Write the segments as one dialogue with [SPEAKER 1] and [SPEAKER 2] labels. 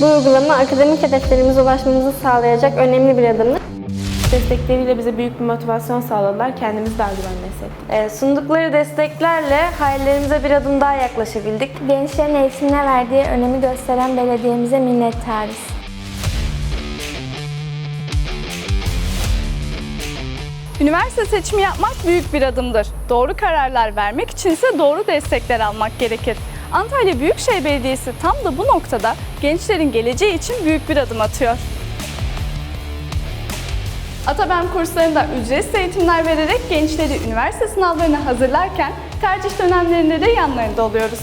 [SPEAKER 1] Bu uygulama akademik hedeflerimize ulaşmamızı sağlayacak önemli bir adımdır.
[SPEAKER 2] Destekleriyle bize büyük bir motivasyon sağladılar. Kendimizi daha güvenli hissettik.
[SPEAKER 1] Ee, Sundukları desteklerle hayallerimize bir adım daha yaklaşabildik.
[SPEAKER 3] Gençlerin eğitimine verdiği önemi gösteren belediyemize minnettarız.
[SPEAKER 4] Üniversite seçimi yapmak büyük bir adımdır. Doğru kararlar vermek için ise doğru destekler almak gerekir. Antalya Büyükşehir Belediyesi tam da bu noktada gençlerin geleceği için büyük bir adım atıyor. Atabem kurslarında ücretsiz eğitimler vererek gençleri üniversite sınavlarına hazırlarken tercih dönemlerinde de yanlarında oluyoruz.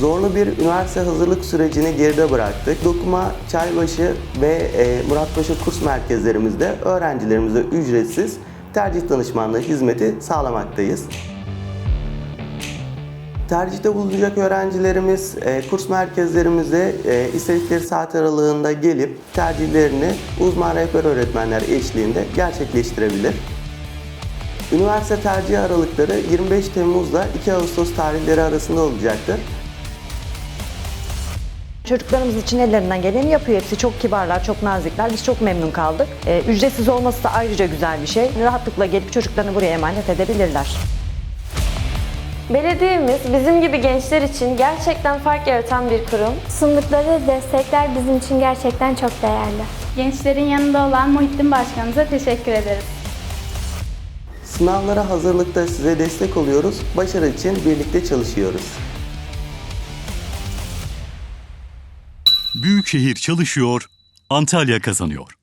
[SPEAKER 5] Zorlu bir üniversite hazırlık sürecini geride bıraktık. Dokuma, Çaybaşı ve e, Muratpaşa kurs merkezlerimizde öğrencilerimize ücretsiz tercih danışmanlığı hizmeti sağlamaktayız. Tercihte bulunacak öğrencilerimiz e, kurs merkezlerimize e, istedikleri saat aralığında gelip tercihlerini uzman rehber öğretmenler eşliğinde gerçekleştirebilir. Üniversite tercih aralıkları 25 Temmuz'la 2 Ağustos tarihleri arasında olacaktır.
[SPEAKER 6] Çocuklarımız için ellerinden geleni yapıyor. Hepsi çok kibarlar, çok nazikler. Biz çok memnun kaldık. Ee, ücretsiz olması da ayrıca güzel bir şey. Rahatlıkla gelip çocuklarını buraya emanet edebilirler.
[SPEAKER 1] Belediyemiz bizim gibi gençler için gerçekten fark yaratan bir kurum.
[SPEAKER 3] Sundukları destekler bizim için gerçekten çok değerli.
[SPEAKER 7] Gençlerin yanında olan Muhittin Başkanımıza teşekkür ederiz.
[SPEAKER 5] Sınavlara hazırlıkta size destek oluyoruz. Başarı için birlikte çalışıyoruz.
[SPEAKER 8] Büyükşehir çalışıyor, Antalya kazanıyor.